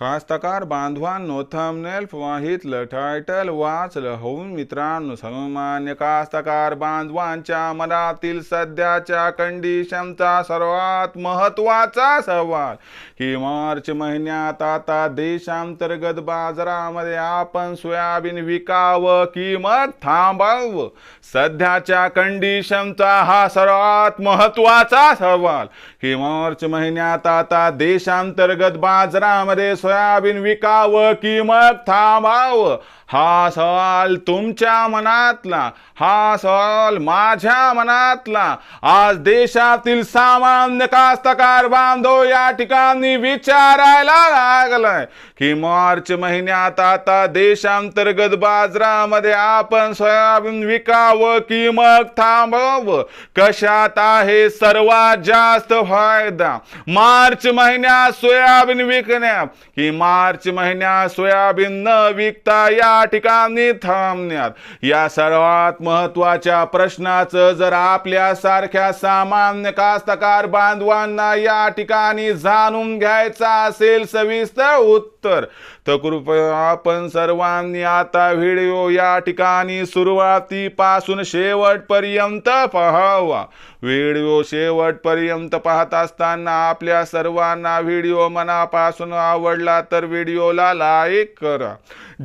कास्तकार बांधवांनो thumbnail वाहितलं title वाचलं होऊन मित्रांनो सामान्य कास्तकार बांधवांच्या मनातील सध्याच्या कंडिशनचा सर्वात महत्त्वाचा सवाल. की मार्च महिन्यात आता देशांतर्गत बाजारामध्ये आपण सोयाबीन विकावं किंमत मग थांबावं? सध्याच्या कंडिशनचा हा सर्वात महत्त्वाचा सवाल. की मार्च महिन्यात आता देशांतर्गत बाजारामध्ये सोयाबीन विकावं की मग थांबावं. हा सवाल तुमच्या मनातला हा सवाल माझ्या मनातला. आज देशातील सामान्य कास्तकार बांधव या ठिकाणी विचारायला लागलाय की मार्च महिन्यात आता देशांतर्गत बाजारामध्ये आपण सोयाबीन विकावं की मग थांबवं कशात आहे सर्वात जास्त फायदा? मार्च महिन्यात सोयाबीन विकण्यात की मार्च महिन्यात सोयाबीन न विकता या ठिकाणी थांबण्यात. या सर्वात महत्त्वाच्या प्रश्नाचं जर आपल्या सारख्या सामान्य कास्तकार बांधवांना या ठिकाणी जाणून घ्यायचा असेल सविस्तर उत्तर तर कृपया आपण सर्वांनी आता व्हिडिओ या ठिकाणी सुरुवातीपासून शेवटपर्यंत पाहावा. व्हिडिओ शेवटपर्यंत पाहत असताना आपल्या सर्वांना व्हिडिओ मनापासून आवडला तर व्हिडिओला लाईक करा.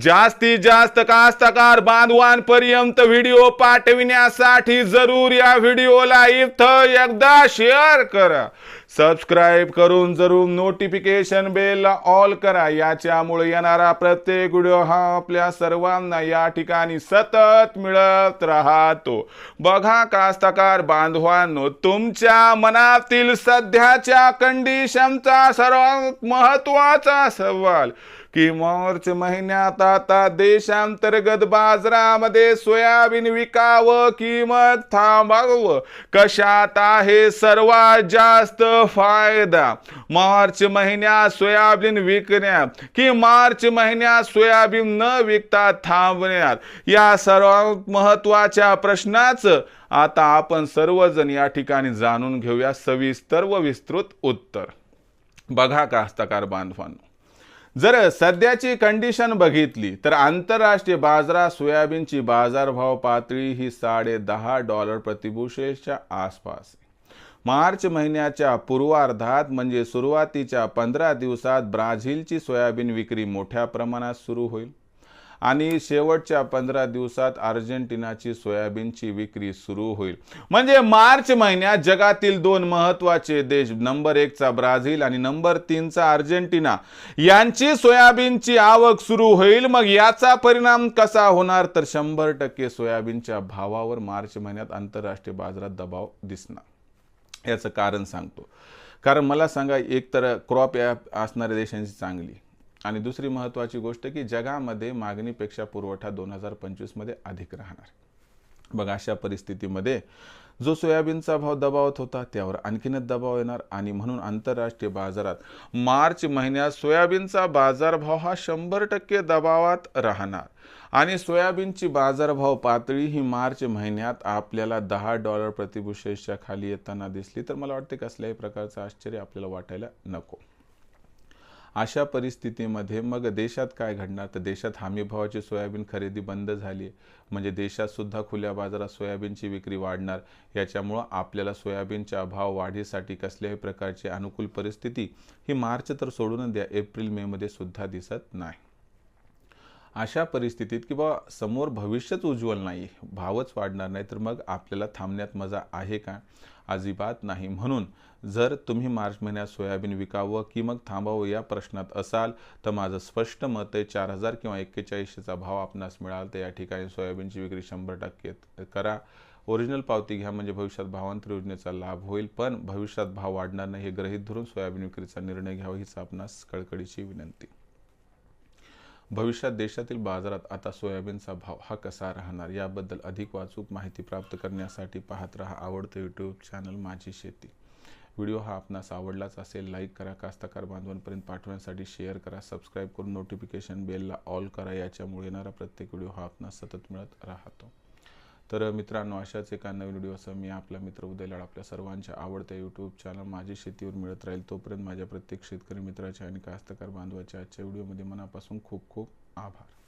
जास्तीत जास्त कास्तकार बांधवांपर्यंत व्हिडिओ पाठविण्यासाठी जरूर या व्हिडिओला इथं एकदा शेअर करा. सबस्क्राईब करून जरूर नोटिफिकेशन बेलला ऑल करा. याच्यामुळे येणारा प्रत्येक व्हिडिओ हा आपल्या सर्वांना या ठिकाणी सतत मिळत राहतो. बघा कास्तकार बांधवांनो तुमच्या मनातील सध्याच्या कंडिशनचा सर्वात महत्त्वाचा सवाल की मार्च महिन्यात आता देशांतर्गत बाजारामध्ये सोयाबीन विकावं किंमत मग थांबावं. कशात आहे सर्वात जास्त फायदा? मार्च महिन्यात सोयाबीन विकण्यात की मार्च महिन्यात सोयाबीन न विकता थांबण्यात? या सर्वात महत्त्वाच्या प्रश्नाचं आता आपण सर्वजण या ठिकाणी जाणून घेऊया सविस्तर व विस्तृत उत्तर. बघा कास्तकार बांधवांनो. जर सध्याची कंडिशन बघितली तर आंतरराष्ट्रीय बाजारात सोयाबीनची बाजारभाव पातळी ही साडे दहा डॉलर प्रतिबुशेच्या आसपास मार्च महिन्याच्या पूर्वार्धात म्हणजे सुरुवातीच्या पंधरा दिवसात ब्राझीलची सोयाबीन विक्री मोठ्या प्रमाणात सुरू होईल. आणि शेवटच्या पंधरा दिवसात अर्जेंटिनाची सोयाबीनची विक्री सुरू होईल. म्हणजे मार्च महिन्यात जगातील दोन महत्त्वाचे देश नंबर एकचा ब्राझील आणि नंबर तीनचा अर्जेंटिना. यांची सोयाबीनची आवक सुरू होईल. मग याचा परिणाम कसा होणार? तर शंभर टक्के सोयाबीनच्या भावावर मार्च महिन्यात आंतरराष्ट्रीय बाजारात दबाव दिसणार. याचं कारण सांगतो. कारण मला सांगा एक तर क्रॉप ॲप असणाऱ्या देशांची चांगली. आणि दुसरी महत्त्वाची गोष्ट की जगामध्ये मागणीपेक्षा पुरवठा दोन हजार पंचवीसमध्ये अधिक राहणार. बघा अशा परिस्थितीमध्ये जो सोयाबीनचा भाव दबावत होता त्यावर आणखीनच दबाव येणार आणि म्हणून आंतरराष्ट्रीय बाजारात मार्च महिन्यात सोयाबीनचा बाजारभाव हा शंभर टक्के दबावात राहणार. आणि सोयाबीनची बाजारभाव पातळी ही मार्च महिन्यात आपल्याला दहा डॉलर प्रतिभूषेच्या खाली येताना दिसली. तर मला वाटते कसल्याही प्रकारचं आश्चर्य आपल्याला वाटायला नको. अशा परिस्थितीमध्ये मग देशात काय घडणार? तर देशात हमीभावाची सोयाबीन खरेदी बंद झाली आहे. म्हणजे देशातसुद्धा खुल्या बाजारात सोयाबीनची विक्री वाढणार. याच्यामुळं आपल्याला सोयाबीनच्या भाव वाढीसाठी कसल्याही प्रकारची अनुकूल परिस्थिती ही मार्च तर सोडून द्या एप्रिल मेमध्ये सुद्धा दिसत नाही. अशा परिस्थितीत किंवा समोर भविष्यच उज्ज्वल नाही भावच वाढणार नाही तर मग आपल्याला थांबण्यात मजा आहे का? अजिबात नाही. म्हणून जर तुम्ही मार्च महिन्यात सोयाबीन विकावं की मग थांबावं या प्रश्नात असाल तर माझं स्पष्ट मत आहे चार हजार किंवा एक्केचाळीसचा भाव आपणास मिळाल तर या ठिकाणी सोयाबीनची विक्री शंभर टक्के करा. ओरिजिनल पावती घ्या म्हणजे भविष्यात भावांतर योजनेचा लाभ होईल पण भविष्यात भाव वाढणार नाही हे ग्रहित धरून सोयाबीन विक्रीचा निर्णय घ्यावा हीच आपणास कळकळीची विनंती. भविष्यात देशातील बाजारात आता सोयाबीनचा भाव हा कसा राहणार याबद्दल अधिक वाचूक माहिती प्राप्त करण्यासाठी पाहत रहा आवडतं यूट्यूब चॅनल माझी शेती. व्हिडिओ हा आपणास आवडलाच असेल लाईक करा कास्तकार बांधवांपर्यंत पाठवण्यासाठी शेअर करा सबस्क्राईब करून नोटिफिकेशन बेलला ऑल करा याच्यामुळे येणारा प्रत्येक व्हिडिओ हा आपणास सतत मिळत राहतो. तर मित्रांनो अशाच एका नवीन व्हिडिओसह मी आपला मित्र उदय लाड आपल्या सर्वांच्या आवडत्या यूट्यूब चॅनल माझी शेतीवर मिळत राहील. तोपर्यंत माझ्या प्रत्येक शेतकरी मित्राच्या आणि कास्तकार बांधवाच्या आजच्या व्हिडिओमध्ये मनापासून खूप खूप आभार.